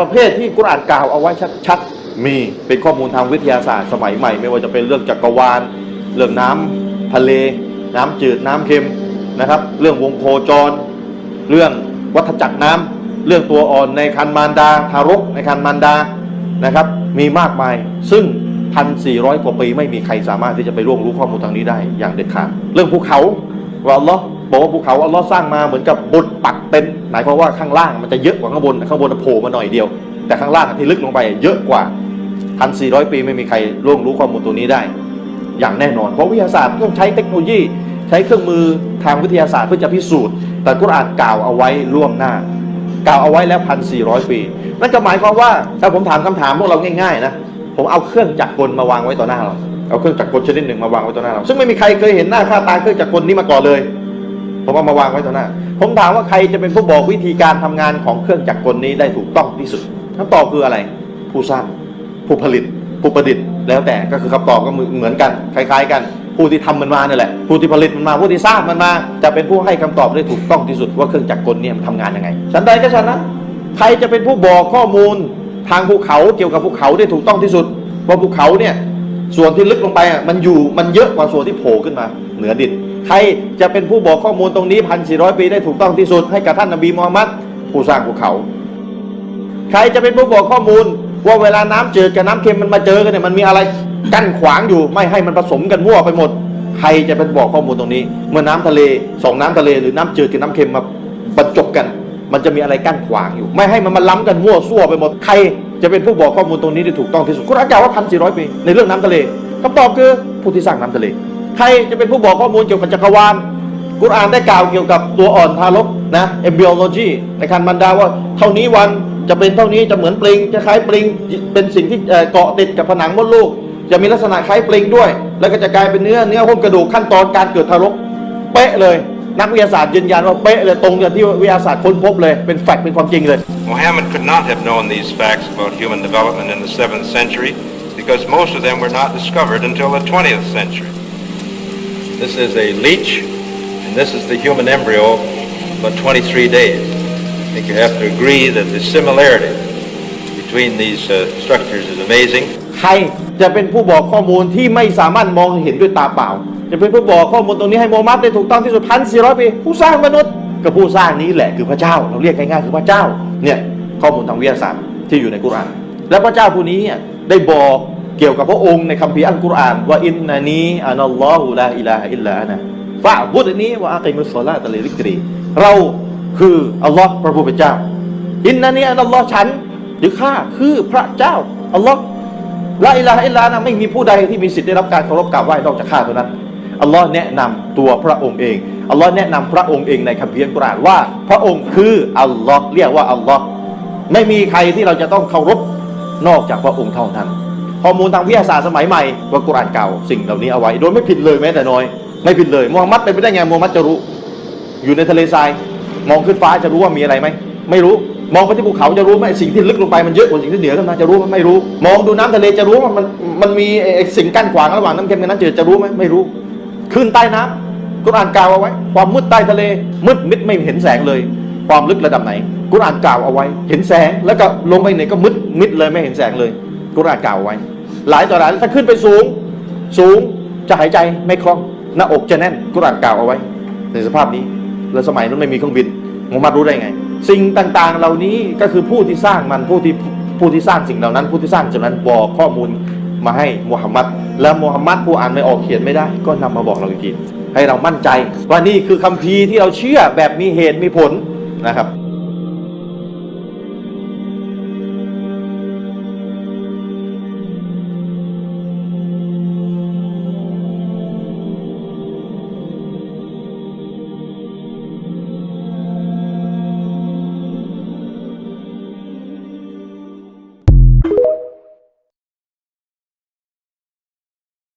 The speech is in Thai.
ประเภทที่กุรอานกล่าวเอาไว้ชัดๆ มีเป็นข้อมูลทางวิทยาศาสตร์สมัยใหม่ ไม่ว่าจะเป็นเรื่องจักรวาล เรื่องน้ำทะเล น้ำจืดน้ำเค็มนะครับ เรื่องวงโคจร เรื่องวัฏจักรน้ำเรื่องตัวอ่อนในคันมารดา ทารกในคันมารดานะครับ มีมากมายซึ่งพันสี่ร้อยกว่าปีไม่มีใครสามารถที่จะไปล่วงรู้ข้อมูลทางนี้ได้อย่างเด็ดขาดเรื่องภูเขาว่าอัลลอฮ์ บอกว่าภูเขาอัลลอฮ์สร้างมาเหมือนกับบุตรปักเป็นหมายความว่าข้างล่างมันจะเยอะกว่าข้างบนข้างบนโผล่มาหน่อยเดียว แต่ข้างล่างที่ลึกลงไปเยอะกว่าพันสี่ร้อยปีไม่มีใครล่วงรู้ข้อมูลตัวนี้ได้ อย่างแน่นอน เพราะวิทยาศาสตร์ต้องใช้เทคโนโลยี ใช้เครื่องมือทางวิทยาศาสตร์เพื่อจะพิสูจน์ แต่กุรอานกล่าวเอาไว้ล่วงหน้า กล่าวเอาไว้แล้วพันสี่ร้อยปี นั่นก็หมายความว่าถ้าผมถามคำถามพวกเราง่ายๆนะผมเอาเครื่องจักรกลมาวางไว้ต่อหน้าเราเอาเครื่องจักรกลชนิดหนึ่งมาวางไว้ต่อหน้าเราซึ่งไม่มีใครเคยเห็นหน้าค่าตาเครื่องจักรกลนี้มาก่อนเลย ผมเอามาวางไว้ต่อหน้า ผมถามว่าใครจะเป็นผู้บอกวิธีการทำงานของเครื่องจักรกลนี้ได้ถูกต้องที่สุดคำตอบคืออะไร ผู้สร้าง ผู้ผลิต ผู้ประดิษฐ์ แล้วแต่ก็คือคำตอบก็เหมือนกันคล้าย ๆ กัน ผู้ที่ทำมันมาเนี่ยแหละผู้ที่ผลิตมันมาผู้ที่สร้างมันมา จะเป็นผู้ให้คำตอบได้ถูกต้องที่สุดว่าเครื่องจักรกลเนี่ยมันทำงานยังไงฉันใดก็ฉันนั้นใครจะเป็นผู้บอกข้อมูลทางภูเขาเกี่ยวกับภูเขาได้ถูกต้องที่สุดว่าภูเขาเนี่ยส่วนที่ลึกลงไปอะมันอยู่มันเยอะกว่าส่วนที่โผล่ขึ้นมา เหนือดิน ใครจะเป็นผู้บอกข้อมูลตรงนี้พันสี่ร้อยปีได้ถูกต้องที่สุดให้กับท่านนบีมูฮัมมัดผู้สร้างภูเขา ใครจะเป็นผู้บอกข้อมูล ว่าเวลาน้ำจืดกับน้ำเค็มมันมาเจอกันเนี่ยมันมีอะไรกั้นขวางอยู่ไม่ให้มันผสมกันมั่วไปหมด ใครจะเป็นบอกข้อมูลตรงนี้ เมื่อน้ำทะเลสองน้ำทะเลหรือน้ำจืดกับน้ำเค็มมาบรรจบกัน มันจะมีอะไรกั้นขวางอยู่ ไม่ให้มันมาล้ำกันมั่วซั่วไปหมดใครจะเป็นผู้บอกข้อมูลตรงนี้ได้ถูกต้องที่สุดกุรอากล่าวว่าพันสี่ร้อยปีในเรื่องน้ำทะเลคำตอบคือผู้ที่สร้างน้ำทะเล ใครจะเป็นผู้บอกข้อมูลเกี่ยวกับจักรวาลกุรอานได้กล่าวเกี่ยวกับตัวอ่อนทารกนะ embryology ในคันมันดาว่าเท่านี้วันจะเป็นเท่านี้จะเหมือนปลิงจะคล้ายปลิงเป็นสิ่งที่เอ่อเกาะติดกับผนังมดลูก จะมีลักษณะคล้ายปลิงด้วย แล้วก็จะกลายเป็นเนื้อเนื้อหุ้มกระดูกขั้นตอนการเกิดทารก เป๊ะเลย นักวิทยาศาสตร์ยืนยันว่าเป๊ะเลยตรงกับที่วิทยาศาสตร์ค้นพบเลยเป็นแฟกต์เป็นความจริงเลย Muhammad could not have known these facts about human development in the 7th century because most of them were not discovered until the 20th century. This is a leech, and this is the human embryo, about 23 days. I think you have to agree that the similarity between these uh, structures is amazing. ใครจะเป็นผู้บอกข้อมูลที่ไม่สามารถมองเห็นด้วยตาเปล่า จะเป็นผู้บอกข้อมูลตรงนี้ให้โมฮัมหมัดได้ถูกต้องที่สุดพันสี่ร้อยปีผู้สร้างมนุษย์ก็ผู้สร้างนี้แหละคือพระเจ้า เราเรียกง่ายๆคือพระเจ้าเนี่ยข้อมูลทางวิทยาศาสตร์ที่อยู่ในกุรอานและพระเจ้าผู้นี้เนี่ยได้บอก เกี่ยวกับพระองค์ในคัมภีร์อัลกุรอานว่าอินนานีอานัลลอฮุลาอิลาอิลลาอนะฟะบุดนี้ว่าอักิมุสซอลาตะลิริกรีเราคืออัลลอฮ์พระผู้เป็นเจ้า อินนานีอานัลลอฮ์ฉันหรือข้าคือพระเจ้าอัลลอฮ์ละอิลาอิลลานะไม่มีผู้ใดที่มีสิทธิ์ได้รับการเคารพกราบไหว้นอกจากข้าเท่านั้นอัลลอฮ์แนะนำตัวพระองค์เองอัลลอฮ์แนะนำพระองค์เองในคัมภีร์อัลกุรอานว่า พระองค์คืออัลลอฮ์เรียกว่าอัลลอฮ์ไม่มีใครที่เราจะต้องเคารพนอกจากพระองค์เท่านั้น ข้อมูลทางวิทยาศาสตร์สมัยใหม่ว่ากุรอานเก่าสิ่งเหล่านี้เอาไว้ โดยไม่ผิดเลยแม้แต่น้อย ไม่ผิดเลยมูฮัมหมัดเป็นไปได้ไงมูฮัมหมัดจะรู้ อยู่ในทะเลทราย มองขึ้นฟ้าจะรู้ว่ามีอะไรไหมไม่รู้มองไปที่ภูเขาจะรู้ไหมสิ่งที่ลึกลงไปมันเยอะกว่าสิ่งที่เหนือขึ้นมาจะรู้ไหมไม่รู้ มองดูน้ำทะเลจะรู้ว่ามันมันมีสิ่งกั้นขวางระหว่างน้ำเค็มกับน้ำจืดจะรู้ไหมไม่รู้ ขึ้นใต้น้ำกุรอานกล่าวเอาไว้ ความมืดใต้ทะเลมืดมิดไม่เห็นแสงเลย ความลึกระดับไหนกุรอานกล่าวเอาไว้ เห็นแสงแล้วก็ลงไปไหนก็มืดมิดเลยไม่เห็นแสงเลยกุรอานกล่าวเอาไว้ หลายต่อหลายถ้าขึ้นไปสูง สูงจะหายใจไม่คล่องหน้าอกจะแน่นกุรานกล่าวเอาไว้ ในสภาพนี้ แล้วสมัยนั้นไม่มีเครื่องบินมุฮัมมัดรู้ได้ไง สิ่งต่างๆเหล่านี้ก็คือผู้ที่สร้างมันผู้ที่ผู้ที่สร้างสิ่งเหล่านั้น ผู้ที่สร้างสิ่งนั้นบอกข้อมูลมาให้มุฮัมมัดและมุฮัมมัดผู้อ่านไม่ออกเขียนไม่ได้ ก็นำมาบอกเราอีกทีให้เรามั่นใจว่านี่คือคัมภีร์ที่เราเชื่อแบบมีเหตุมีผลนะครับ